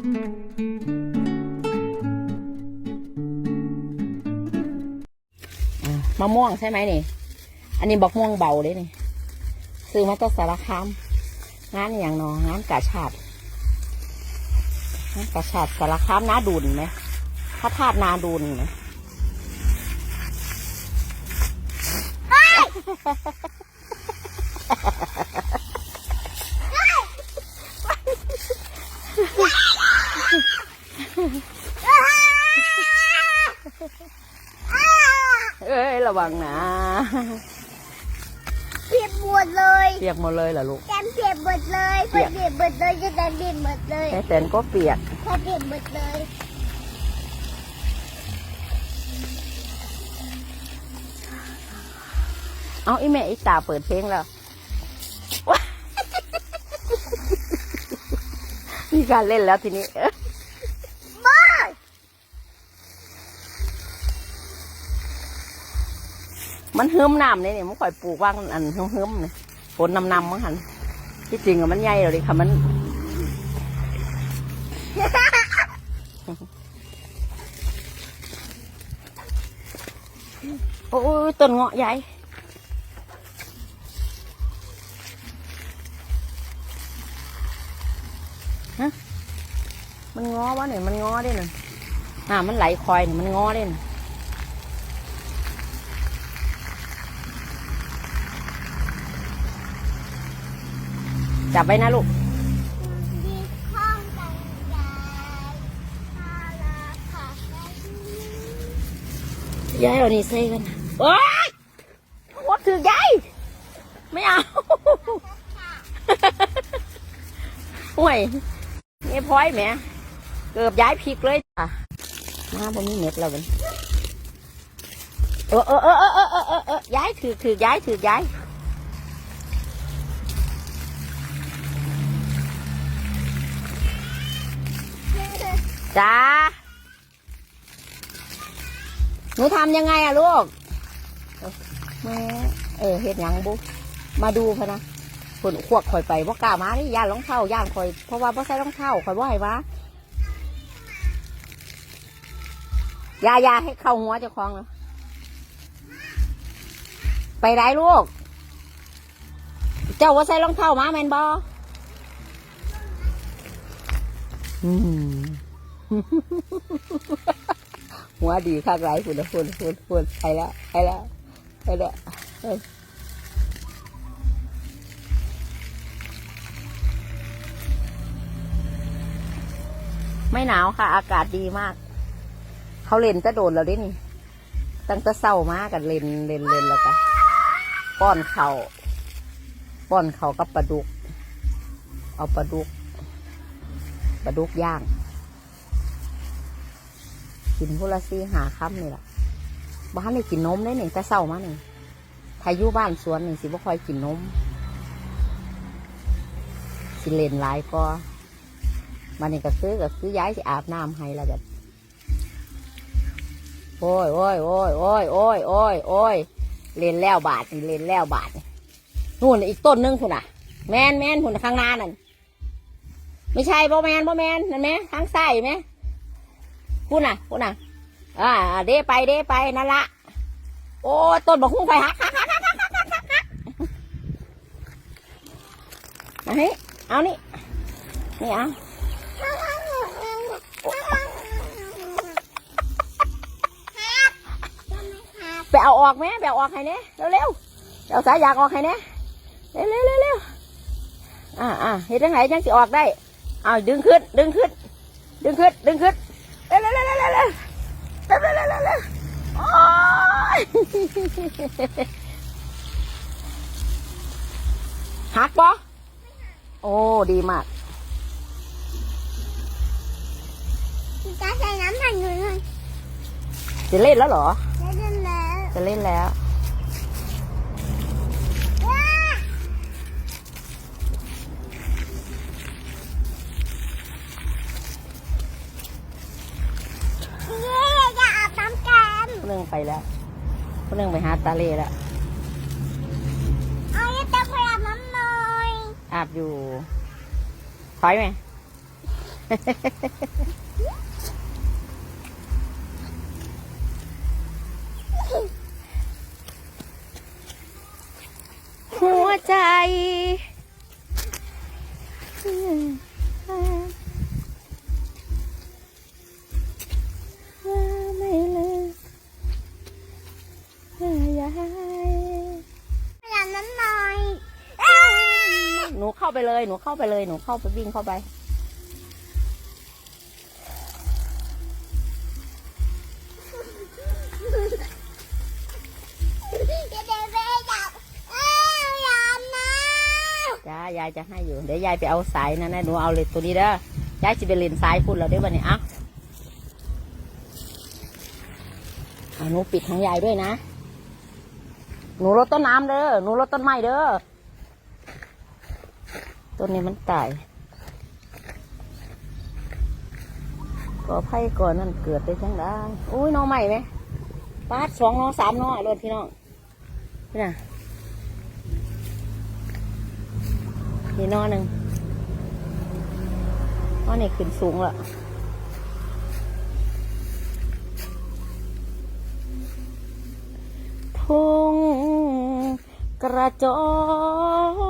อะมะม่วงใช่ไหมนี่ อันนี้บอกม่วงเบาเลยนี่ ซื้อมาจากสารคาม งานอหย่างเนองานกาชาดงานกาชาดสารคามนาดุนไหมพระธาตุนาดุนไหม เอ้ย ระวังนะ เปียกหมดเลยเปียกหมดเลยเหรอลูก แกมเปียกหมดเลยเปียกเปียกหมดเลยจะแกมเปียกหมดเลยแม่แตนก็เปียกแค่เปียกหมดเลยเอาอีแม่อีตาเปิดเพลงแล้วว้ายมีการเล่นแล้วทีนี้ มันเฮิมน้ำเนี่ยนี่มันค่อยปลูกว่างอันเฮิมเฮิมๆเนี่ยฝนนำนำมั้งหันที่จริงอะมันใหญ่เลยค่ะมันโอ้ยต้นเงาะใหญ่ฮะมันงอวะเนี่ยมันงอได้หนึ่งอ่ามันไหลคอยเนี่ยมันงอได้หนึ่ง จับไว้นะลูกยายเอานี่ใส่กันโอ๊ยโคตถือยายไม่เอาห่วยเนี่ยพ้อยแหมเกือบย้ายพริกเลยจ้ะมาบนนี้เน็ตเราเป็นเออเออเออเออเออเออย้ายถือถือย้ายถือย้าย จ้าหนูทำยังไงอะลูกแม่เออเฮ็ดหยังบุมาดูพะนะคนขวกข่อยไปบ่กล้ามานี่ย่านรองเท้าย่านข่อยเพราะว่าบ่ใส่รองเท้าข่อยบ่ให้มายายาให้เข้าหัวเจ้าของนะไปไหนลูก เจ้าว่าใส่รองเท้ามาแมนบออืม หัวดีข้างไรคุณนะคุณคุณคุณไปแล้วไปแล้วไปแล้วไม่หนาวค่ะ อากาศดีมาก เขาเล่นจะโดนเราได้นี่ ตั้งแต่เศร้ามากันเล่นเล่นเล่นแล้วกันป้อนเขาป้อนเขากับปลาดุก เอาปลาดุกปลาดุกย่าง กินพุละซีหาค่ำนี่แหละบ้านนี่กินนมได้หนึ่งแต่เศร้ามาหนึ่งพายุบ้านสวนหนึ่งสิบ่ค่อยกินนมสิเลนหลายก็มันนี่ก็คือก็คือย้ายสิอาบน้ำให้แล้วแบบโอ้ยโอ้ยโอ้ยโอ้ยโอ้ยโอ้ยโอ้ยเลนแล้วบาทนี่เลนแล้วบาทนู่นอีกต้นหนึงคุณอะ แมนแมนคุณข้างหน้านั่นไม่ใช่บ่แมนบ่แมนนั่นไหมทางซ้ายไหม พูดน่ะพูดน่ะ อ่า เด้ไปเด้ไปนั่นละ โอ้ต้นบอกคุ้งไปฮะกหักหัมาให้เอานี่ นี่เอาไปเอาออกไหมไปเอาออกให้เนี่ยเร็วๆเอาสายอยากออกให้เนี่ยเร็วเร็วเอ่าอ่าเห็นทั้งไหนยังสิออกได้ เอาดึงขึ้น ดึงขึ้น ดึงขึ้น ดึงขึ้น เร็วเร็วเร็วเร็วเร็วเร็วเร็วเร็วเร็วเร็วเร็วโอ้ยหักปะโอ้ ดีมากจะใส่น้ำมันอยู่เลยจะเล่นแล้วเหรอ จะเล่นแล้ว จะเล่นแล้ว ไปแล้วพวกนึงไปหาตาเล่แล้วเอาจะเติมพลังน้ำหน่อยอาบอยู่ถอยไหมหัวใจ อย่างนั้นหน่อยหนูเข้าไปเลย หนูเข้าไปเลย หนูเข้าไปวิ่งเข้าไปเดี๋ยวเดี๋ยวไปจับเอ้ยอย่านะจ้ายายจะให้อยู่ เดี๋ยวยายไปเอาสายนั่นนะหนูเอาเลยตัวนี้เด้อยายจะไปเล่นสายพุ่นเราได้วันนี้อะหนูปิดของยายด้วยนะ หนูรดต้นน้ำเด้อ หนูรดต้นไม้เด้อ ต้นนี้มันตายก่อไผ่ก่อนนั่นเกิดได้จังได้อุ้ยน้องใหม่ไหมปาดสองน้องสามน้องรถพี่น้องนี่นะนี่นอหนึ่งนอนี่ขึ้นสูงละทุ่ง กระจอก